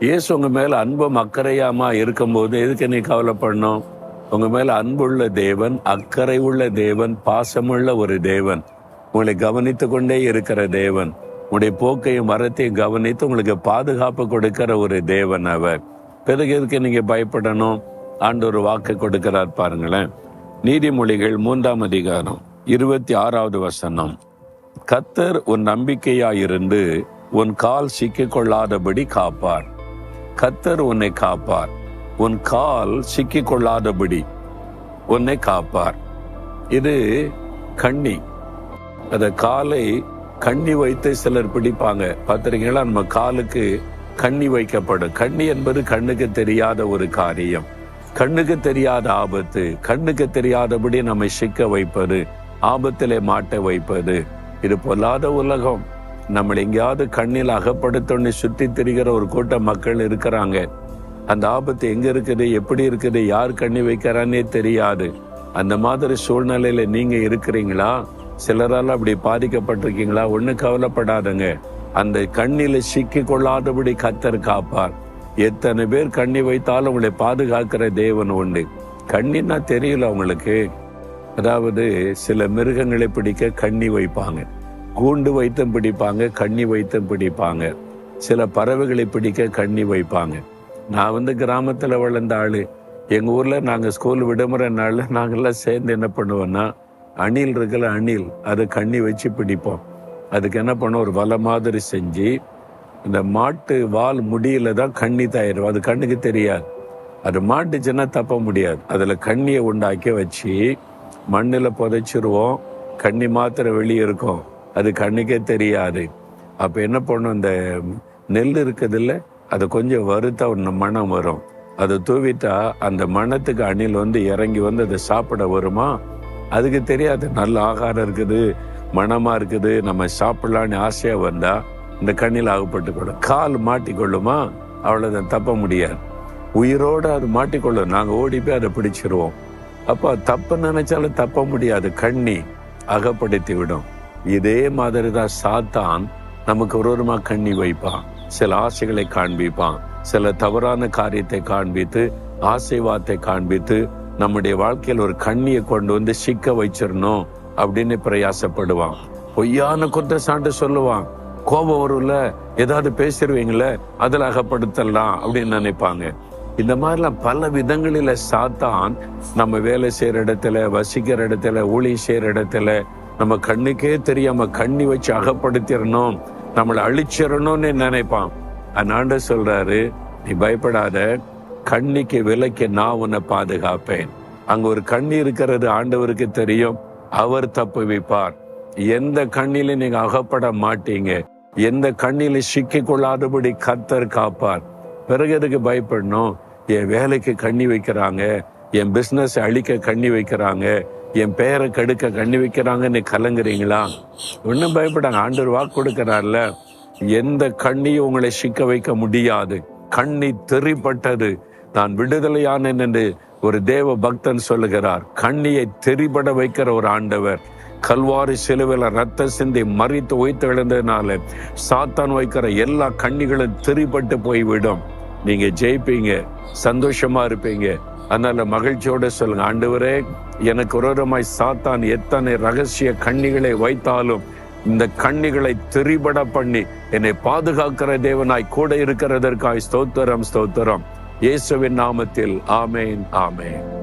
இயேசு உங்க மேல அன்பும் அக்கறையாமா இருக்கும்போது எதுக்கு நீ கவலைப்படணும்? உங்க மேல அன்புள்ள தேவன் அக்கறை உள்ள தேவன் பாசமுள்ள ஒரு தேவன். உங்களை கவனித்து கொண்டே இருக்கிற தேவன். உங்களுடைய போக்கையும் மரத்தையும் கவனித்து உங்களுக்கு பாதுகாப்பு கொடுக்கிற ஒரு தேவன் அவர். பிறகு எதுக்கு நீங்க பயப்படணும்? ஆண்டு ஒரு வாக்கு கொடுக்கிறார் பாருங்களேன். நீதிமொழிகள் மூன்றாம் அதிகாரம் இருபத்தி ஆறாவது வசனம். கத்தர் உன் நம்பிக்கையாயிருந்து உன் கால் சிக்கிக் கொள்ளாதபடி காப்பார். கத்தர் உன்னை காப்பார். உன் கால் சிக்கிக் கொள்ளாதபடி உன்னை காப்பார். இது கண்ணி. அந்த காலை கண்ணி வைத்து சிலர் பிடிப்பாங்க. பார்த்துருக்கீங்களா? நம்ம காலுக்கு கண்ணி வைக்கப்படும். கண்ணி என்பது கண்ணுக்கு தெரியாத ஒரு காரியம். கண்ணுக்கு தெரியாத ஆபத்து. கண்ணுக்கு தெரியாதபடி நம்மை சிக்க வைப்பது. ஆபத்திலே மாட்ட வைப்பது. இது பொல்லாத உலகம். நம்மளை எங்கேயாவது கண்ணில் அகப்படுத்தோன்னு சுற்றி திரிகிற ஒரு கூட்டம் மக்கள் இருக்கிறாங்க. அந்த ஆபத்து எங்க இருக்குது எப்படி இருக்குது யார் கண்ணி வைக்கிறான்னே தெரியாது. அந்த மாதிரி சூழ்நிலையில நீங்க இருக்கிறீங்களா? சிலரால் அப்படி பாதிக்கப்பட்டிருக்கீங்களா? ஒன்றும் கவலைப்படாதங்க. அந்த கண்ணில சிக்கி கொள்ளாதபடி கத்தர் காப்பார். எத்தனை பேர் கண்ணி வைத்தாலும் உங்களை பாதுகாக்கிற தேவன் உண்டு. கண்ணின்னா தெரியல அவங்களுக்கு. அதாவது சில மிருகங்களை பிடிக்க கண்ணி வைப்பாங்க. கூண்டு வைத்தும் பிடிப்பாங்க கண்ணி வைத்தும் பிடிப்பாங்க. சில பறவைகளை பிடிக்க கண்ணி வைப்பாங்க. நான் வந்து கிராமத்தில் வளர்ந்த ஆள். எங்கள் ஊரில் நாங்கள் ஸ்கூல் விடுமுறை நாளில் நாங்கள்லாம் சேர்ந்து என்ன பண்ணுவோன்னா அணில் இருக்கிற அணில். அதை கண்ணி வச்சு பிடிப்போம். அதுக்கு என்ன பண்ணோம் ஒரு வலை மாதிரி செஞ்சு இந்த மாட்டு வால் முடியில தான் கண்ணி தயாரும் அது கண்ணுக்கு தெரியாது. அது மாட்டுச்சுன்னா தப்ப முடியாது. அதில் கண்ணியை உண்டாக்கி வச்சு மண்ணில் புதைச்சிருவோம். கண்ணி மாத்திரம் வெளியே இருக்கும். அது கண்ணுக்கே தெரியாது. அப்ப என்ன பண்ணும்? இந்த நெல் இருக்குதுல்ல அது கொஞ்சம் வறுத்தா ஒன்று மனம் வரும். அதை தூவிட்டா அந்த மணத்துக்கு அணில் வந்து இறங்கி வந்து அதை சாப்பிட வருமா? அதுக்கு தெரியாது. நல்ல ஆகாரம் இருக்குது மனமா இருக்குது நம்ம சாப்பிடலான்னு ஆசையா வந்தா இந்த கண்ணில் ஆகப்பட்டுக்கொள்ளும் கால் மாட்டிக்கொள்ளுமா? அவ்வளவுதான் தப்ப முடியாது. உயிரோடு அது மாட்டிக்கொள்ளும். நாங்கள் ஓடி போய் அதை பிடிச்சிருவோம். அப்போ தப்பு நினைச்சாலும் தப்ப முடியாது. கண்ணி அகப்படுத்தி விடும். இதே மாதிரி தான் சாத்தான் நமக்கு ஒரு ஒருமா கண்ணி வைப்பான். சில ஆசைகளை காண்பிப்பான். சில தவறான காரியத்தை காண்பித்து ஆசைவாத்தை காண்பித்து நம்முடைய வாழ்க்கையில் ஒரு கண்ணியை கொண்டு வந்து சிக்க வச்சிடணும் அப்படின்னு பிரயாசப்படுவான். பொய்யான குற்றச்சாட்டு சொல்லுவான். கோபம் வரும்ல? ஏதாவது பேசிடுவீங்கள அதில் அகப்படுத்தலாம் அப்படின்னு நினைப்பாங்க. இந்த மாதிரிலாம் பல விதங்களில சாத்தான் நம்ம வேலை செய்யற இடத்துல வசிக்கிற இடத்துல ஊழி செய்யற இடத்துல நம்ம கண்ணுக்கே தெரியாம கண்ணி வச்சு அகப்படுத்திடணும். நம்மளை அழிச்சிடணும்னு நினைப்பான். அண்ணாண்ட சொல்றாரு நீ பயப்படாத. கண்ணிக்கு விலைக்கு நான் உன்னை பாதுகாப்பேன். அங்க ஒரு கண்ணி இருக்கிறது ஆண்டவருக்கு தெரியும். அவர் தப்பு வைப்பார். எந்த கண்ணில நீங்க அகப்பட மாட்டீங்க. எந்த கண்ணில சிக்கி கொள்ளாதபடி கத்தர் காப்பார். பிறகு எதுக்கு பயப்படணும்? என் வேலைக்கு கண்ணி வைக்கிறாங்க. என் பிசினஸ் அழிக்க கண்ணி வைக்கிறாங்க. என் பெயரை கெடுக்க கண்ணி வைக்கிறாங்கன்னு கலங்குறீங்களா? ஒன்றும் பயப்படாங்க. ஆண்டவர் வாக்கு கொடுக்கிறார்ல. எந்த கண்ணியும் உங்களை சிக்க வைக்க முடியாது. கண்ணி தெரிப்பட்டது நான் விடுதலையானேன் என்று ஒரு தேவ பக்தன் சொல்லுகிறார். கண்ணியை தெரிபட வைக்கிற ஒரு ஆண்டவர். கல்வாரி சிலுவையில ரத்த சிந்தி மறித்து உயிர்த்து எழுந்ததுனால சாத்தான் வைக்கிற எல்லா கண்ணிகளும் திரிபட்டு போய்விடும். நீங்க ஜெயிப்பீங்க. சந்தோஷமா இருப்பீங்க. அதனால மகிழ்ச்சியோட சொல்லுங்க. ஆண்டவரே எனக்கு ஒருவரமாய் சாத்தான் எத்தனை ரகசிய கண்ணிகளை வைத்தாலும் இந்த கண்ணிகளை திரிபட பண்ணி என்னை பாதுகாக்கிற தேவனாய் கூட இருக்கிறதற்காய் ஸ்தோத்திரம் ஸ்தோத்திரம். இயேசுவின் நாமத்தில் ஆமேன் ஆமேன்.